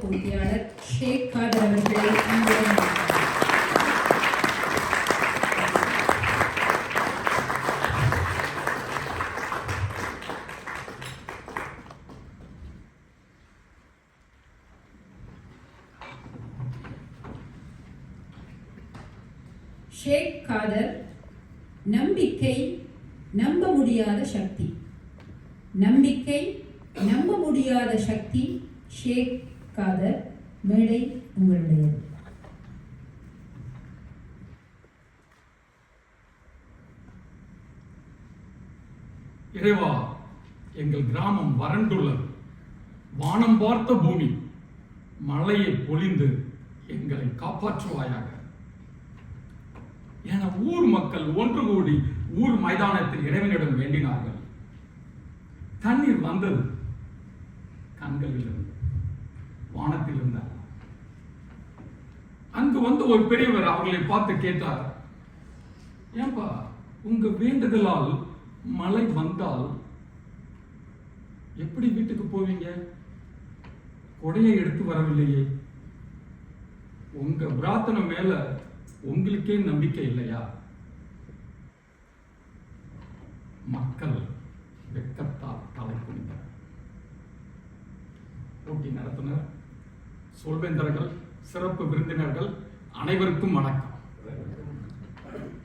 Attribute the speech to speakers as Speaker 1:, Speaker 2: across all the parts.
Speaker 1: போட்டியாளர் ஷேக் காதர் அவர்களை ஷேக் காதர் நம்பிக்கை நம்ப முடியாத சக்தி. நம்பிக்கை நம்ப முடியாத சக்தி ஷேக் காதர் மேடை உங்களுடையது
Speaker 2: இறைவா எங்கள் கிராமம் வறண்டுள்ளது. வானம் பார்த்த பூமி மழையை பொழிந்து எங்களை காப்பாற்றுவாயாக. என ஊர் மக்கள் ஒன்று கூடி ஊர் மைதானத்தில் இறைவனிடம் வேண்டினார்கள். தண்ணீர் வந்தது கண்களிலிருந்து வானத்தில் இருந்தார் அங்கு வந்து ஒரு பெரியவர் அவர்களை பார்த்து கேட்டார் ஏன்பா உங்க வேண்டுதலால் மழை வந்தால் எப்படி வீட்டுக்கு போவீங்க? கொடையை எடுத்து வரவில்லையே. உங்க பிரார்த்தனை மேல உங்களுக்கே நம்பிக்கை இல்லையா? சொல்வேந்தர்கள் சிறப்பு விருந்தினர்கள் அனைவருக்கும் வணக்கம்.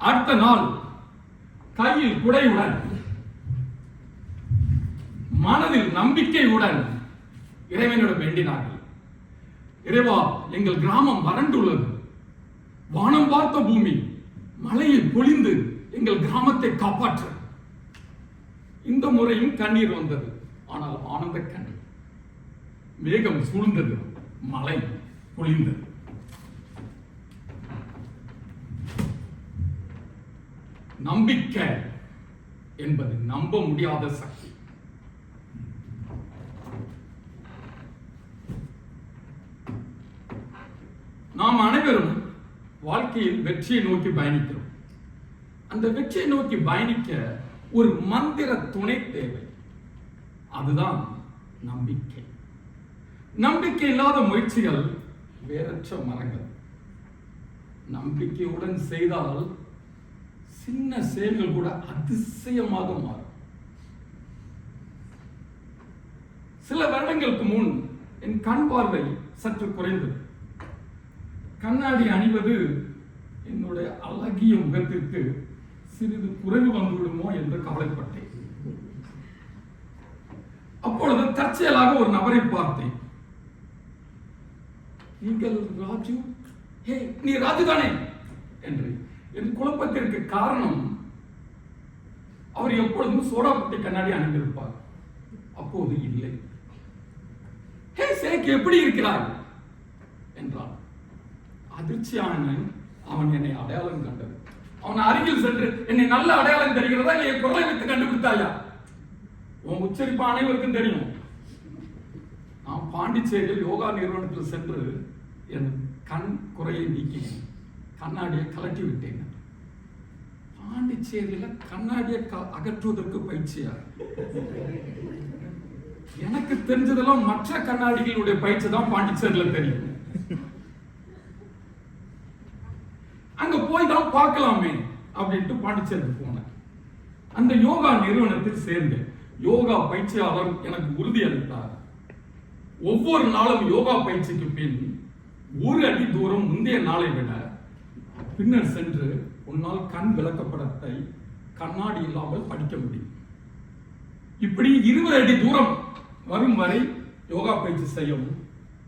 Speaker 2: அடுத்த நாள் கையில் குடையுடன் மனதில் நம்பிக்கையுடன் இறைவனிடம் வேண்டினார்கள். இறைவா எங்கள் கிராமம் வறண்டுள்ளது. வானம் பார்த்த பூமி மலையில் பொழிந்து எங்கள் கிராமத்தை காப்பாற்று. இந்த முறையும் கண்ணீர் வந்தது. ஆனால் ஆனந்த கண்ணீர் மேகம் சூழ்ந்தது. மலை பொழிந்தது. நம்பிக்கை என்பது நம்ப முடியாத சக்தி. நாம் அனைவரும் வாழ்க்கையில் வெற்றியை நோக்கி பயணிக்கிறோம். அந்த வெற்றியை நோக்கி பயணிக்க ஒரு மந்திர துணை தேவை. அதுதான் நம்பிக்கை. நம்பிக்கை இல்லாத முயற்சிகள் வேறற்ற மரங்கள். நம்பிக்கையுடன் செய்தால் சின்ன செயல்கள் கூட அதிசயமாக மாறும். சில வருடங்களுக்கு முன் என் கண் பார்வை சற்று குறைந்தது. கண்ணாடி அணிவது என்னுடைய அழகிய முகத்திற்கு சிறிது குறைவு வந்துவிடுமோ என்று கவலைப்பட்டேன். அப்பொழுது தற்செயலாக ஒரு நபரை பார்த்தேன். நீங்கள் ராஜு ஹே நீ ராஜு தானே என்று என் குழப்பத்திற்கு காரணம் அவர் எப்பொழுதும் சோடாப்பட்டி கண்ணாடி அணிந்திருப்பார். அப்போது இல்லை. ஹே சேக் எப்படி இருக்கிறார் என்றான். அதிர்ச்சியான அவன் என்னை அடையாளம் கண்டது. அவன் அருகில் சென்று என்னை நல்ல அடையாளம் தெரிகிறதா? இல்லை என் குரலை வைத்து கண்டுபிடித்தாயா? உன் உச்சரிப்பு அனைவருக்கும் தெரியும். நான் பாண்டிச்சேரியில் யோகா நிறுவனத்தில் சென்று என் கண் குறையை நீக்கினேன். கண்ணாடியை கலட்டி விட்டேன். பாண்டிச்சேரியில கண்ணாடியை க- அகற்றுவதற்கு பயிற்சியா? எனக்கு தெரிஞ்சதெல்லாம் மற்ற கண்ணாடிகளுடைய பயிற்சி தான் பாண்டிச்சேரியில் தெரியும். அங்க போய் தான் பார்க்கலாமே அப்படின்ட்டு பாண்டிச்சேரிக்கு போனேன். அந்த யோகா நிறுவனத்தில் சேர்ந்தேன். யோகா பயிற்சியாளர் எனக்கு உறுதி அளித்தார். ஒவ்வொரு நாளும் யோகா பயிற்சிக்கு பின் ஒரு அடி தூரம் முந்தைய நாளை விட பின்னர் சென்று உன்னால் கண் விளக்கப்படத்தை கண்ணாடி இல்லாமல் படிக்க முடியும். இப்படி இருபது அடி தூரம் வரும் வரை யோகா பயிற்சி செய்யவும்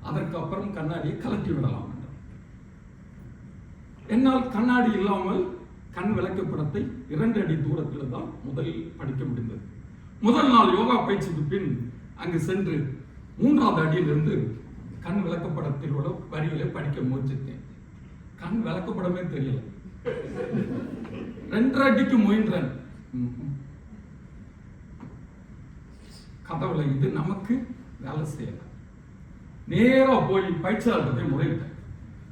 Speaker 2: அதற்கு அப்புறம் கண்ணாடியை கலட்டி விடலாம் என்னால் கண்ணாடி இல்லாமல் கண் விளக்கப்படத்தை இரண்டு அடி தூரத்தில் தான் முதலில் படிக்க முடிந்தது. முதல் நாள் யோகா பயிற்சிக்கு பின் அங்கு சென்று மூன்றாவது அடியிலிருந்து கண் விளக்கப்படத்தில் உள்ள வரிகளை படிக்க முயற்சித்தேன். கண் விளக்கப்படமே தெரியல. ரெண்டரை அடிக்கு முயன்றேன். கதவுல இது நமக்கு வேலை செய்யல. நேரா போய் பயிற்சியாளர்கிட்ட போய் முறையிட்டேன்.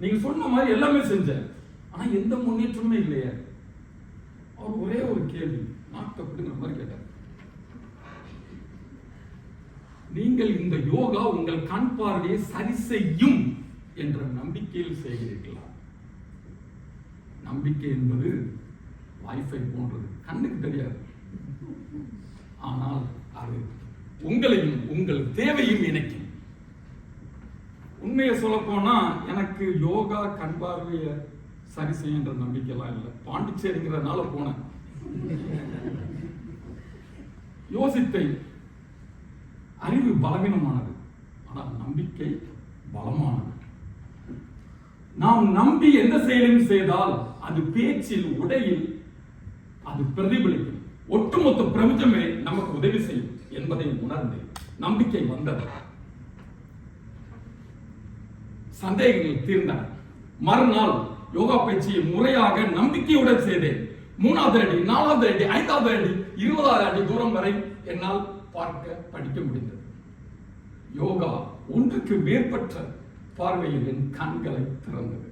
Speaker 2: நீங்க சொன்ன மாதிரி எல்லாமே செஞ்சேன். ஆனா எந்த முன்னேற்றமே இல்லையா. அவர் ஒரே ஒரு கேள்வி நாட்டை அப்படிங்கிற மாதிரி கேட்டார். நீங்கள் இந்த யோகா உங்கள் கண் பார்வையை சரி செய்யும் என்ற நம்பிக்கையில் செய்கிறீர்களா? நம்பிக்கை என்பது வைஃபை போன்றது. கண்ணுக்கு தெரியாது. ஆனால் அது உங்களையும் உங்கள் தேவையும் இணைக்கும். உண்மையை சொல்ல போனா எனக்கு யோகா கண் பார்வையை சரி செய்யுன்ற நம்பிக்கைலாம் இல்லை. பாண்டிச்சேரிங்கிறதுனால போனேன். யோசித்தேன். அறிவு பலவீனமானது. ஆனால் நம்பிக்கை பலமானது. நாம் நம்பி எந்த செயலையும் செய்தால் அது பேச்சில் உடையில் அது பிரதிபலிக்கும். ஒட்டுமொத்த பிரபஞ்சமே நமக்கு உதவி செய்யும் என்பதை உணர்ந்து நம்பிக்கை வந்தது. சந்தேகங்கள் தீர்ந்தன. மறுநாள் யோகா பயிற்சியை முறையாக நம்பிக்கையுடன் செய்தேன். மூணாவது அடி நாலாவது அடி ஐந்தாவது அடி இருபதாவது அடி தூரம் வரை என்னால் பார்க்க படிக்க முடிந்தது. யோகா ஒன்றுக்கு மேற்பட்ட பார்வையில் என் கண்களை திறந்தது.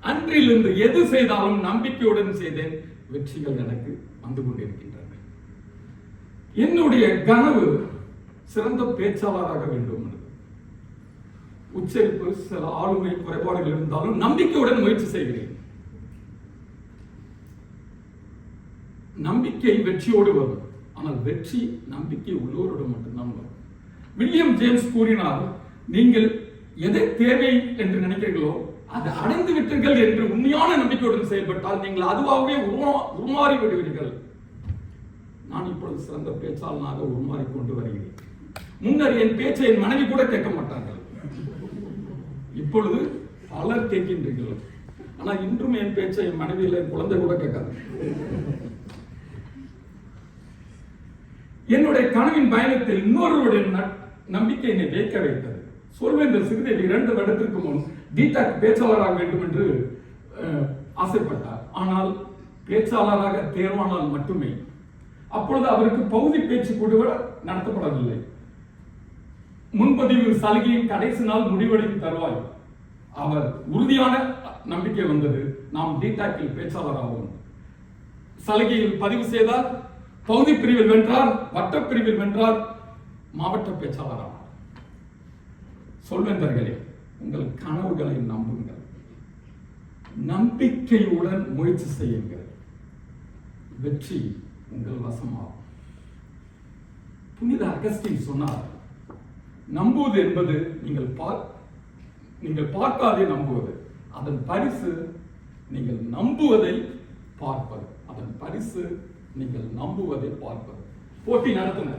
Speaker 2: அன்றிலிருந்து எது செய்தாலும் நம்பிக்கையுடன் செய்தேன். வெற்றிகள் எனக்கு வந்து கொண்டிருக்கின்றன. என்னுடைய கனவு சிறந்த பேச்சாளராக வேண்டும் உச்சரிப்பு சில ஆளுமை குறைபாடுகள் இருந்தாலும் நம்பிக்கையுடன் முயற்சி செய்கிறேன். நம்பிக்கை வெற்றியோடு வரும். ஆனால் வெற்றி நம்பிக்கை உள்ளோரோடு மட்டும்தான் வரும். வில்லியம் ஜேம்ஸ் கூறினார் நீங்கள் எதை தேவை என்று நினைக்கிறீர்களோ அதை அடைந்து விட்டீர்கள் என்று உண்மையான நம்பிக்கையுடன் செயல்பட்டால் நீங்கள் அதுவாகவே உருமா- உருமாறி விடுவீர்கள். நான் இப்பொழுது சிறந்த பேச்சாளனாக உருமாறி கொண்டு வருகிறேன். முன்னர் என் பேச்சை என் மனைவி கூட கேட்க மாட்டார்கள். இப்பொழுது பலர் கேட்கின்றீர்கள். ஆனால் இன்றும் என் பேச்சை என் மனைவியில் என் குழந்தை கூட கேட்காது. என்னுடைய கனவின் பயணத்தில் இன்னொருவருடைய நம்பிக்கை என்னை வைக்க வைத்தது. சொல்வேந்தர் சிறுதேவி இரண்டு வருடத்திற்கு முன் டிடாக் பேச்சாளராக வேண்டும் என்று அஹ், ஆசைப்பட்டார். ஆனால் பேச்சாளராக தேர்வானால் மட்டுமே. அப்பொழுது அவருக்கு பகுதி பேச்சு கூட நடத்தப்படவில்லை. முன்பதிவு சலுகையின் கடைசி நாள் முடிவடையும் தருவாய். அவர் உறுதியான நம்பிக்கை வந்தது. நாம் டிடாக்கில் பேச்சாளராகும் சலுகையில் பதிவு செய்தார். பகுதி பிரிவில் வென்றார் வட்ட பிரிவில் வென்றார் மாவட்ட பேச்சாளராக சொல்வேந்தர்களே உங்கள் கனவுகளை நம்புங்கள். நம்பிக்கையுடன் முயற்சி செய்யுங்கள். வெற்றி உங்கள் வசமாகும். புனித அகஸ்டின் சொன்னார் நம்புவது என்பது நீங்கள் பார் நீங்கள் பார்க்காதே நம்புவது அதன் பரிசு நீங்கள் நம்புவதை பார்ப்பது. அதன் பரிசு நீங்கள் நம்புவதை பார்ப்பது. போட்டி நடத்துங்க